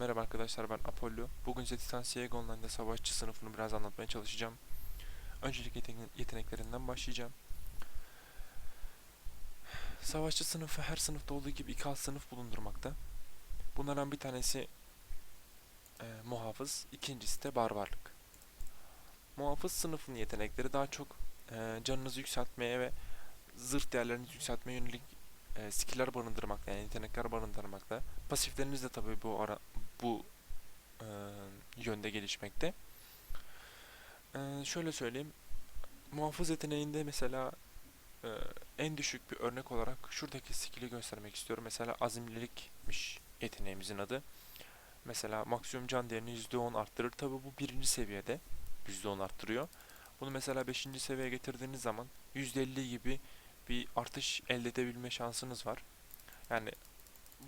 Merhaba arkadaşlar ben Apollo. Bugün size Titan CSGO Online'da savaşçı sınıfını biraz anlatmaya çalışacağım. Öncelikle yeten- yeteneklerinden başlayacağım. Savaşçı sınıfı her sınıfta olduğu gibi iki sınıf bulundurmakta. Bunlardan bir tanesi e, muhafız, ikincisi de barbarlık. Muhafız sınıfının yetenekleri daha çok e, canınızı yükseltmeye ve zırh değerlerinizi yükseltmeye yönelik e, skill'ler barındırmakta, yani yetenekler barındırmakta. Pasifleriniz de tabii bu ara bu e, yönde gelişmekte. E, şöyle söyleyeyim. Muhafız yeteneğinde mesela e, en düşük bir örnek olarak şuradaki skill'i göstermek istiyorum. Mesela azimlilikmiş yeteneğimizin adı. Mesela maksimum can değerini %10 arttırır. Tabii bu birinci seviyede %10 arttırıyor. Bunu mesela 5. seviyeye getirdiğiniz zaman %50 gibi bir artış elde edebilme şansınız var. Yani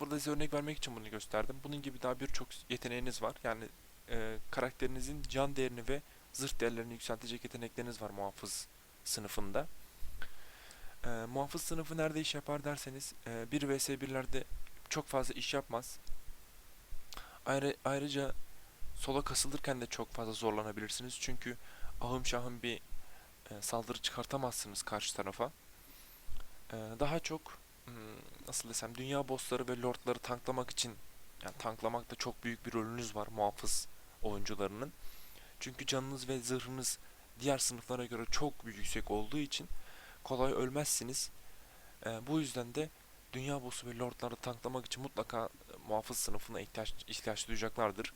burada size örnek vermek için bunu gösterdim. Bunun gibi daha birçok yeteneğiniz var. Yani e, karakterinizin can değerini ve zırh değerlerini yükseltecek yetenekleriniz var muhafız sınıfında. E, muhafız sınıfı nerede iş yapar derseniz e, 1 vs 1'lerde çok fazla iş yapmaz. Ayrı, ayrıca sola kasılırken de çok fazla zorlanabilirsiniz. Çünkü ahım şahım bir e, saldırı çıkartamazsınız karşı tarafa. E, daha çok nasıl desem dünya bossları ve lordları tanklamak için yani tanklamakta çok büyük bir rolünüz var muhafız oyuncularının. Çünkü canınız ve zırhınız diğer sınıflara göre çok yüksek olduğu için kolay ölmezsiniz. E, bu yüzden de dünya boss'u ve lordları tanklamak için mutlaka e, muhafız sınıfına ihtiyaç, ihtiyaç duyacaklardır.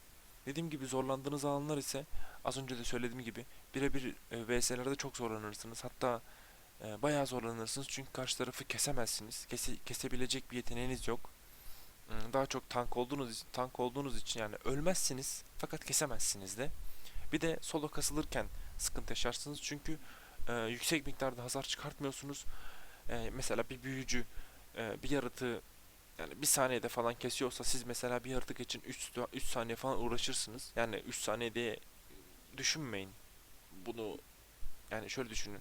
Dediğim gibi zorlandığınız alanlar ise az önce de söylediğim gibi birebir e, VS'lerde çok zorlanırsınız. Hatta e, bayağı zorlanırsınız çünkü karşı tarafı kesemezsiniz. Kese, kesebilecek bir yeteneğiniz yok. Hmm, Daha çok tank olduğunuz tank olduğunuz için yani ölmezsiniz fakat kesemezsiniz de. Bir de solo kasılırken sıkıntı yaşarsınız çünkü e, yüksek miktarda hasar çıkartmıyorsunuz. E, mesela bir büyücü e, bir yaratığı yani bir saniyede falan kesiyorsa siz mesela bir yaratık için 3 3 saniye falan uğraşırsınız. Yani 3 saniyede düşünmeyin. Bunu yani şöyle düşünün.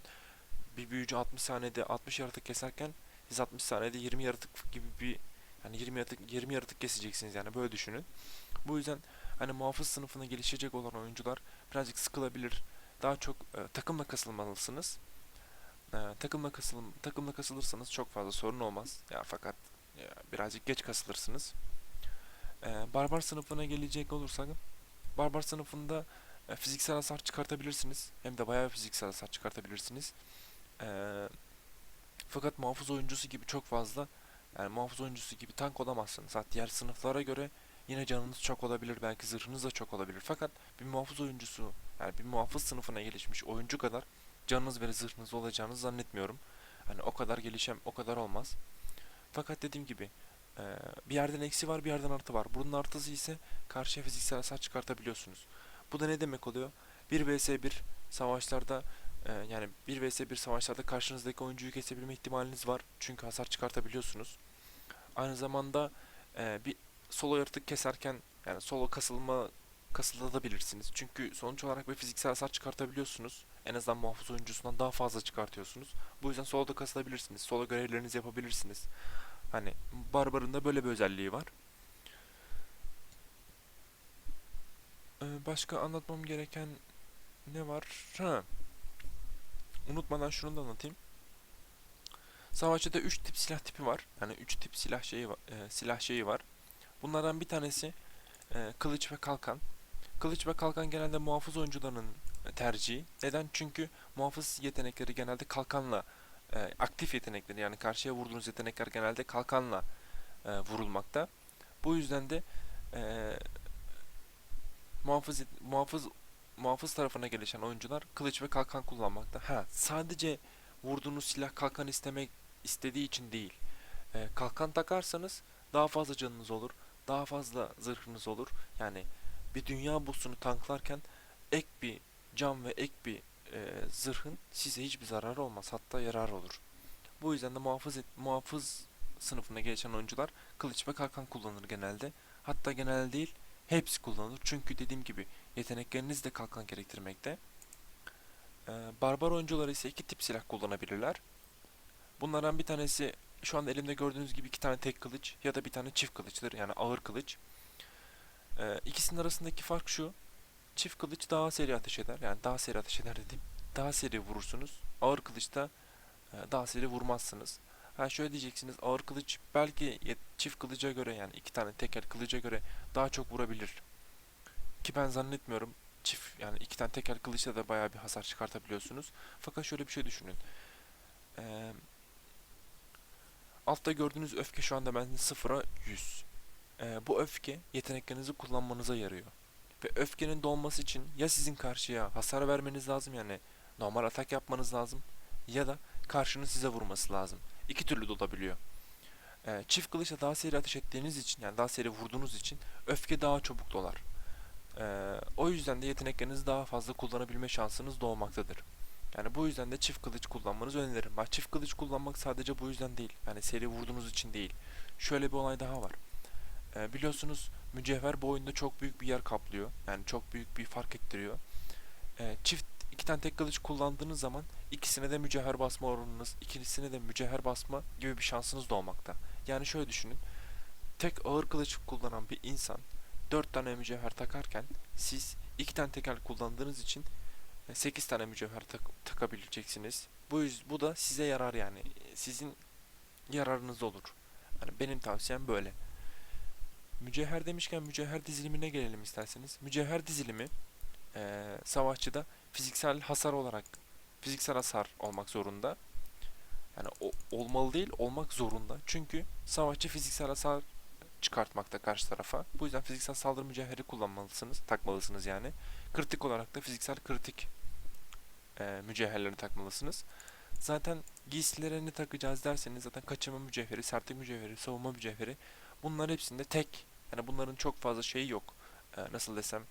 Bir büyücü 60 saniyede 60 yaratık keserken siz 60 saniyede 20 yaratık gibi bir yani 20 yaratık 20 yaratık keseceksiniz yani böyle düşünün. Bu yüzden hani muhafız sınıfına gelişecek olan oyuncular birazcık sıkılabilir. Daha çok e, takımla kasılmalısınız. E, takımla kasıl takımla kasılırsanız çok fazla sorun olmaz. Ya fakat ya, birazcık geç kasılırsınız. E, barbar sınıfına gelecek olursak barbar sınıfında e, fiziksel hasar çıkartabilirsiniz. Hem de bayağı fiziksel hasar çıkartabilirsiniz. E, fakat muhafız oyuncusu gibi çok fazla yani muhafız oyuncusu gibi tank olamazsınız. Hatta diğer sınıflara göre yine canınız çok olabilir, belki zırhınız da çok olabilir. Fakat bir muhafız oyuncusu, yani bir muhafız sınıfına gelişmiş oyuncu kadar canınız ve zırhınız olacağını zannetmiyorum. Hani o kadar gelişem, o kadar olmaz. Fakat dediğim gibi bir yerden eksi var, bir yerden artı var. Bunun artısı ise karşıya fiziksel hasar çıkartabiliyorsunuz. Bu da ne demek oluyor? 1 vs 1 savaşlarda e, yani 1 vs 1 savaşlarda karşınızdaki oyuncuyu kesebilme ihtimaliniz var. Çünkü hasar çıkartabiliyorsunuz. Aynı zamanda e, bir solo yaratık keserken yani solo kasılma kasılabilirsiniz. Çünkü sonuç olarak bir fiziksel hasar çıkartabiliyorsunuz. En azından muhafız oyuncusundan daha fazla çıkartıyorsunuz. Bu yüzden soloda kasılabilirsiniz. Solo görevlerinizi yapabilirsiniz. Hani Barbar'ın da böyle bir özelliği var. Ee, başka anlatmam gereken ne var? Ha. Unutmadan şunu da anlatayım. Savaşçıda 3 tip silah tipi var. Yani 3 tip silah şeyi e, silah şeyi var. Bunlardan bir tanesi e, kılıç ve kalkan. Kılıç ve kalkan genelde muhafız oyuncularının e, tercihi. Neden? Çünkü muhafız yetenekleri genelde kalkanla e, aktif yetenekleri yani karşıya vurduğunuz yetenekler genelde kalkanla e, vurulmakta. Bu yüzden de e, muhafız muhafız muhafız tarafına gelişen oyuncular kılıç ve kalkan kullanmakta. Ha, sadece vurduğunuz silah kalkan istemek istediği için değil. E, kalkan takarsanız daha fazla canınız olur, daha fazla zırhınız olur. Yani bir dünya boss'unu tanklarken ek bir can ve ek bir e, zırhın size hiçbir zararı olmaz. Hatta yarar olur. Bu yüzden de muhafız et- muhafız sınıfına geçen oyuncular kılıç ve kalkan kullanır genelde. Hatta genelde değil, hepsi kullanılır. Çünkü dediğim gibi yetenekleriniz de kalkan gerektirmekte. Ee, barbar oyuncular ise iki tip silah kullanabilirler. Bunlardan bir tanesi şu anda elimde gördüğünüz gibi iki tane tek kılıç ya da bir tane çift kılıçtır yani ağır kılıç. Ee, ikisinin arasındaki fark şu. Çift kılıç daha seri ateş eder. Yani daha seri ateş eder dediğim. Daha seri vurursunuz. Ağır kılıçta e, daha seri vurmazsınız. Ha şöyle diyeceksiniz. Ağır kılıç belki çift kılıca göre yani iki tane teker kılıca göre daha çok vurabilir. Ki ben zannetmiyorum. Çift yani iki tane teker kılıçla da bayağı bir hasar çıkartabiliyorsunuz. Fakat şöyle bir şey düşünün. Ee, altta gördüğünüz öfke şu anda bende sıfıra 100. Ee, bu öfke yeteneklerinizi kullanmanıza yarıyor. Ve öfkenin dolması için ya sizin karşıya hasar vermeniz lazım yani normal atak yapmanız lazım ya da karşının size vurması lazım. İki türlü de olabiliyor. Ee, çift kılıçla daha seri ateş ettiğiniz için yani daha seri vurduğunuz için öfke daha çabuk dolar. Ee, o yüzden de yeteneklerinizi daha fazla kullanabilme şansınız doğmaktadır. Yani bu yüzden de çift kılıç kullanmanızı öneririm. Bak çift kılıç kullanmak sadece bu yüzden değil. Yani seri vurduğunuz için değil. Şöyle bir olay daha var. Ee, biliyorsunuz mücevher bu oyunda çok büyük bir yer kaplıyor. Yani çok büyük bir fark ettiriyor. Ee, çift iki tane tek kılıç kullandığınız zaman ikisine de mücevher basma oranınız, ikisine de mücevher basma gibi bir şansınız doğmakta. Yani şöyle düşünün. Tek ağır kılıç kullanan bir insan 4 tane mücevher takarken siz 2 tane teker kullandığınız için 8 tane mücevher tak- takabileceksiniz. Bu yüz, bu da size yarar yani. Sizin yararınız olur. Yani benim tavsiyem böyle. Mücevher demişken mücevher dizilimine gelelim isterseniz. Mücevher dizilimi eee savaşçıda fiziksel hasar olarak fiziksel hasar olmak zorunda. Yani o, olmalı değil, olmak zorunda. Çünkü savaşçı fiziksel hasar çıkartmakta karşı tarafa. Bu yüzden fiziksel saldırı mücevheri kullanmalısınız, takmalısınız yani. Kritik olarak da fiziksel kritik eee mücevherleri takmalısınız. Zaten giysilere ne takacağız derseniz zaten kaçınma mücevheri, sertlik mücevheri, savunma mücevheri bunlar hepsinde tek. Yani bunların çok fazla şeyi yok. Eee, nasıl desem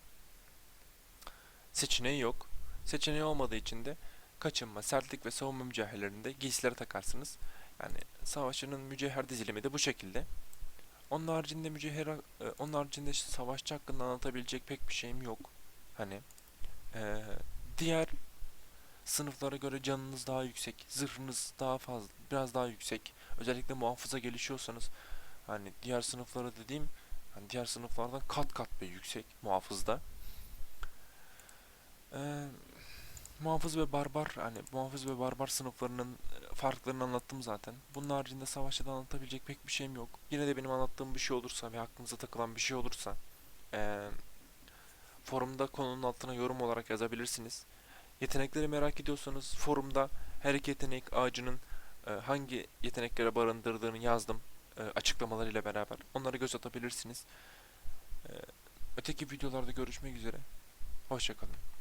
seçeneği yok. Seçeneği olmadığı için de kaçınma, sertlik ve savunma mücevherlerinde giysilere takarsınız. Yani savaşçının mücevher dizilimi de bu şekilde. Onun haricinde mücevher, e, onun haricinde savaşçı hakkında anlatabilecek pek bir şeyim yok. Hani e, diğer sınıflara göre canınız daha yüksek, zırhınız daha fazla, biraz daha yüksek. Özellikle muhafıza gelişiyorsanız hani diğer sınıflara dediğim hani diğer sınıflardan kat kat bir yüksek muhafızda. Ee, muhafız ve barbar hani muhafız ve barbar sınıflarının e, farklarını anlattım zaten. Bunun haricinde savaşta da anlatabilecek pek bir şeyim yok. Yine de benim anlattığım bir şey olursa ve aklınıza takılan bir şey olursa eee, forumda konunun altına yorum olarak yazabilirsiniz. Yetenekleri merak ediyorsanız forumda her iki yetenek ağacının e, hangi yeteneklere barındırdığını yazdım e, açıklamalarıyla beraber. Onlara göz atabilirsiniz. E, öteki videolarda görüşmek üzere. Hoşçakalın.